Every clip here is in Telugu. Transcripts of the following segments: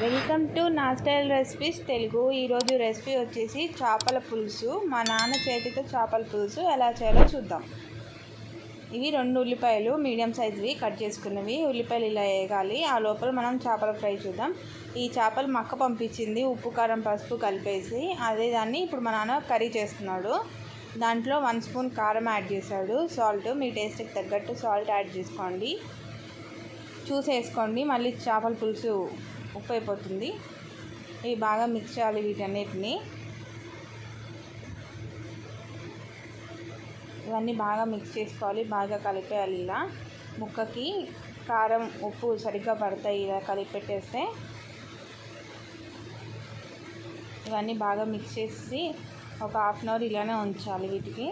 వెల్కమ్ టు నా స్టైల్ రెసిపీస్. తెలుగు. ఈరోజు రెసిపీ వచ్చేసి చేపల పులుసు. మా నాన్న చేతితో చేపల పులుసు ఎలా చేయాలో చూద్దాం. ఇవి రెండు ఉల్లిపాయలు మీడియం సైజువి కట్ చేసుకున్నవి. ఉల్లిపాయలు ఇలా వేయగాలి ఆ లోపల మనం చేపల ఫ్రై చూద్దాం. ఈ చేపలు మక్క పంపించింది. ఉప్పు కారం పసుపు కలిపేసి అదే దాన్ని ఇప్పుడు మా నాన్న కర్రీ చేస్తున్నాడు. దాంట్లో వన్ స్పూన్ కారం యాడ్ చేశాడు. సాల్ట్ మీ టేస్ట్కి తగ్గట్టు సాల్ట్ యాడ్ చేసుకోండి. చూసేసుకోండి. మళ్ళీ చేపల పులుసు ఉప్పు అయిపోతుంది ఇవి బాగా మిక్స్ చేయాలి వీటన్నిటిని. ఇవన్నీ బాగా మిక్స్ చేసుకోవాలి బాగా కలిపేయాలి ఇలా. ముక్కకి కారం ఉప్పు సరిగ్గా పడతాయి ఇలా కలిపి పెట్టేస్తే. ఇవన్నీ బాగా మిక్స్ చేసి ఒక హాఫ్ అన్ అవర్ ఇలానే ఉంచాలి వీటికి.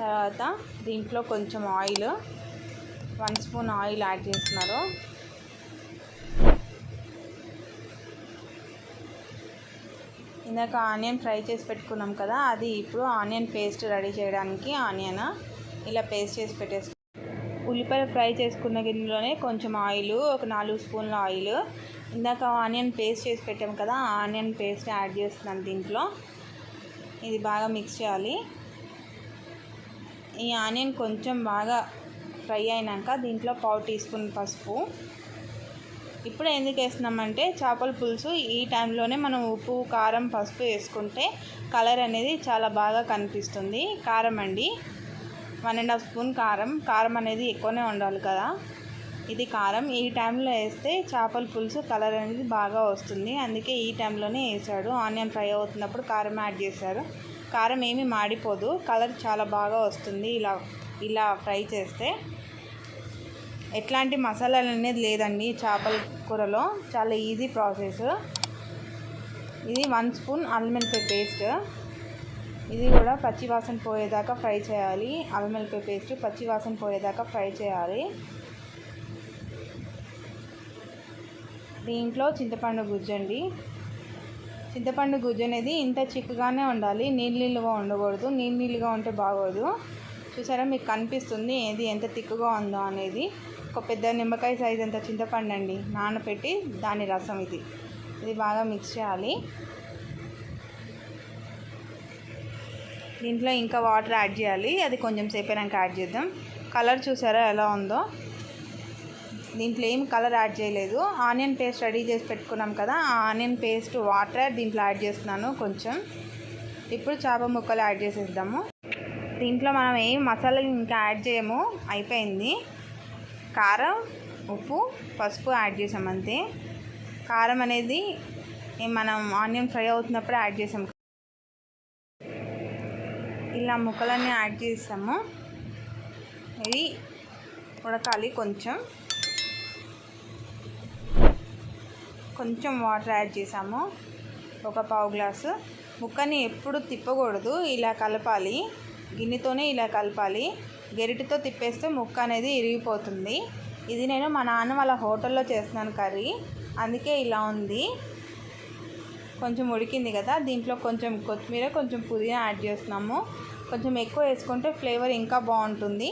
తర్వాత దీంట్లో కొంచెం oil one spoon oil add చేస్తున్నారు. ఇందాక ఆనియన్ ఫ్రై చేసి పెట్టుకున్నాం కదా అది ఇప్పుడు ఆనియన్ పేస్ట్ రెడీ చేయడానికి ఆనియన్ ఇలా పేస్ట్ చేసి పెట్టేసు ఉల్లిపాయలు ఫ్రై చేసుకున్న గిన్నెలోనే కొంచెం ఆయిల్ ఒక నాలుగు స్పూన్ల ఆయిల్. ఇందాక ఆనియన్ పేస్ట్ చేసి పెట్టాం కదా ఆనియన్ పేస్ట్ యాడ్ చేస్తున్నాను దీంట్లో. ఇది బాగా మిక్స్ చేయాలి. ఈ ఆనియన్ కొంచెం బాగా ఫ్రై అయినాక దీంట్లో పావు టీ స్పూన్ పసుపు ఇప్పుడు ఎందుకు వేస్తున్నామంటే చేపల పులుసు ఈ టైంలోనే మనం ఉప్పు కారం పసుపు వేసుకుంటే కలర్ అనేది చాలా బాగా కనిపిస్తుంది. కారం అండి. వన్ అండ్ హాఫ్ స్పూన్ కారం. కారం అనేది ఎక్కువనే ఉండాలి కదా. ఇది కారం. ఈ టైంలో వేస్తే చేపల పులుసు కలర్ అనేది బాగా వస్తుంది. అందుకే ఈ టైంలోనే వేసాడు. ఆనియన్ ఫ్రై అవుతున్నప్పుడు కారం యాడ్ చేశారు. కారం ఏమీ మాడిపోదు. కలర్ చాలా బాగా వస్తుంది ఇలా ఇలా ఫ్రై చేస్తే. ఎట్లాంటి మసాలాలు అనేది లేదండి చేపల కూరలో. చాలా ఈజీ ప్రాసెస్ ఇది వన్ స్పూన్ అల్లం పేస్ట్ ఇది కూడా పచ్చి వాసన పోయేదాకా ఫ్రై చేయాలి. అల్లం పేస్ట్ పచ్చి వాసన పోయేదాకా ఫ్రై చేయాలి. దీంట్లో చింతపండు గుజ్జండి చింతపండు గుజ్జు అనేది ఇంత చిక్కగానే ఉండాలి. నీళ్ళ నీళ్ళుగా ఉండకూడదు. నీళ్ళ నీళ్ళుగా ఉంటే బాగోదు. చూసారా మీకు కనిపిస్తుంది ఏది ఎంత తిక్కుగా ఉందో అనేది. ఒక పెద్ద నిమ్మకాయ సైజ్ అంత చింతపండు అండి నానబెట్టి దాని రసం ఇది. ఇది బాగా మిక్స్ చేయాలి. దీంట్లో ఇంకా వాటర్ యాడ్ చేయాలి. అది కొంచెం సేపైనాక యాడ్ చేద్దాం. కలర్ చూసారా ఎలా ఉందో? దీంట్లో ఏం కలర్ యాడ్ చేయలేదు. ఆనియన్ పేస్ట్ రెడీ చేసి పెట్టుకున్నాం కదా ఆ ఆనియన్ పేస్ట్ వాటర్ దీంట్లో యాడ్ చేస్తున్నాను కొంచెం. ఇప్పుడు చేప ముక్కలు యాడ్ చేసేద్దాము. దీంట్లో మనం ఏం మసాలాలు ఇంకా యాడ్ చేయము? అయిపోయింది. కారం ఉప్పు పసుపు యాడ్ చేసాం అంతే. కారం అనేది మనం ఆనియన్ ఫ్రై అవుతున్నప్పుడు యాడ్ చేసాం. ఇలా ముక్కలన్నీ యాడ్ చేసాము. ఇది ఉడకాలి కొంచెం. కొంచెం వాటర్ యాడ్ చేసాము. ఒక పావు గ్లాసు. ముక్కని ఎప్పుడు తిప్పకూడదు. ఇలా కలపాలి. గిన్నెతోనే ఇలా కలపాలి. గెరిటితో తిప్పేస్తే ముక్క అనేది ఇరిగిపోతుంది. ఇది నేను మా నాన్న వాళ్ళ హోటల్లో చేస్తున్నాను కర్రీ. అందుకే ఇలా ఉంది. కొంచెం ఉడికింది కదా దీంట్లో కొంచెం కొత్తిమీర కొంచెం పుదీనా యాడ్ చేస్తున్నాము. కొంచెం ఎక్కువ వేసుకుంటే ఫ్లేవర్ ఇంకా బాగుంటుంది.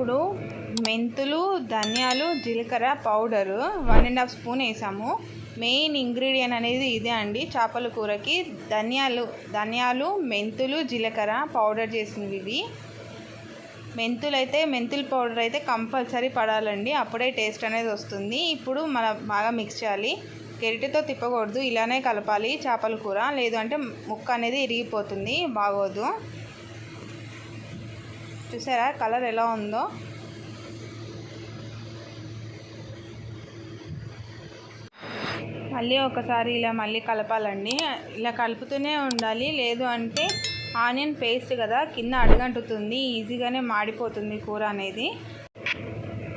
ఇప్పుడు మెంతులు ధనియాలు జీలకర్ర powder one and half spoon వేసాము. మెయిన్ ఇంగ్రీడియంట్ అనేది ఇదే అండి. చేపల కూరకి ధనియాలు ధనియాలు మెంతులు జీలకర్ర పౌడర్ చేసినవి ఇవి మెంతులు అయితే మెంతుల పౌడర్ అయితే కంపల్సరీ పడాలండి. అప్పుడే టేస్ట్ అనేది వస్తుంది. ఇప్పుడు మన బాగా మిక్స్ చేయాలి. గెరిటితో తిప్పకూడదు. ఇలానే కలపాలి చేపల కూర. లేదు అంటే ముక్క అనేది ఇరిగిపోతుంది. బాగోదు. చూసారా? కలర్ ఎలా ఉందో? మళ్ళీ ఒకసారి ఇలా మళ్ళీ కలపాలండి. ఇలా కలుపుతూనే ఉండాలి. లేదు అంటే ఆనియన్ పేస్ట్ కదా కింద అడుగంటుతుంది. ఈజీగానే మాడిపోతుంది కూర అనేది.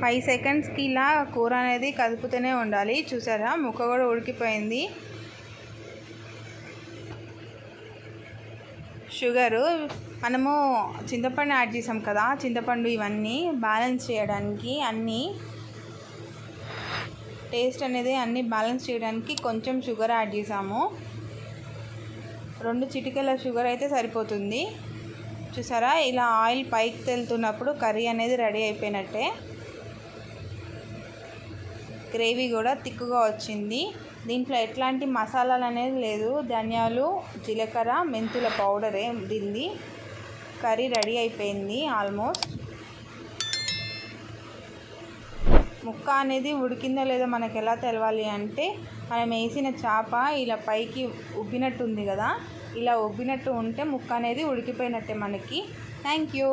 ఫైవ్ సెకండ్స్కి ఇలా కూర అనేది కలుపుతూనే ఉండాలి. చూసారా? ముక్క కూడా ఉడికిపోయింది. షుగరు మనము చింతపండు యాడ్ చేసాం కదా చింతపండు ఇవన్నీ బ్యాలెన్స్ చేయడానికి అన్నీ టేస్ట్ అనేది అన్ని బ్యాలెన్స్ చేయడానికి కొంచెం షుగర్ యాడ్ చేసాము. రెండు చిటికెల షుగర్ అయితే సరిపోతుంది. చూసారా? ఇలా ఆయిల్ పైకి తెలుతున్నప్పుడు కర్రీ అనేది రెడీ అయిపోయినట్టే. గ్రేవీ కూడా తిక్కుగా వచ్చింది. దీంట్లో ఎట్లాంటి మసాలాలు అనేది లేదు. ధనియాలు జీలకర్ర మెంతుల పౌడరే దింది. కర్రీ రెడీ అయిపోయింది ఆల్మోస్ట్. ముక్క అనేది ఉడికిందో లేదో మనకు ఎలా తెలవాలి అంటే మనం వేసిన చేప ఇలా పైకి ఉబ్బినట్టు ఉంది కదా ఇలా ఉబ్బినట్టు ఉంటే ముక్క అనేది ఉడికిపోయినట్టే మనకి. Thank you.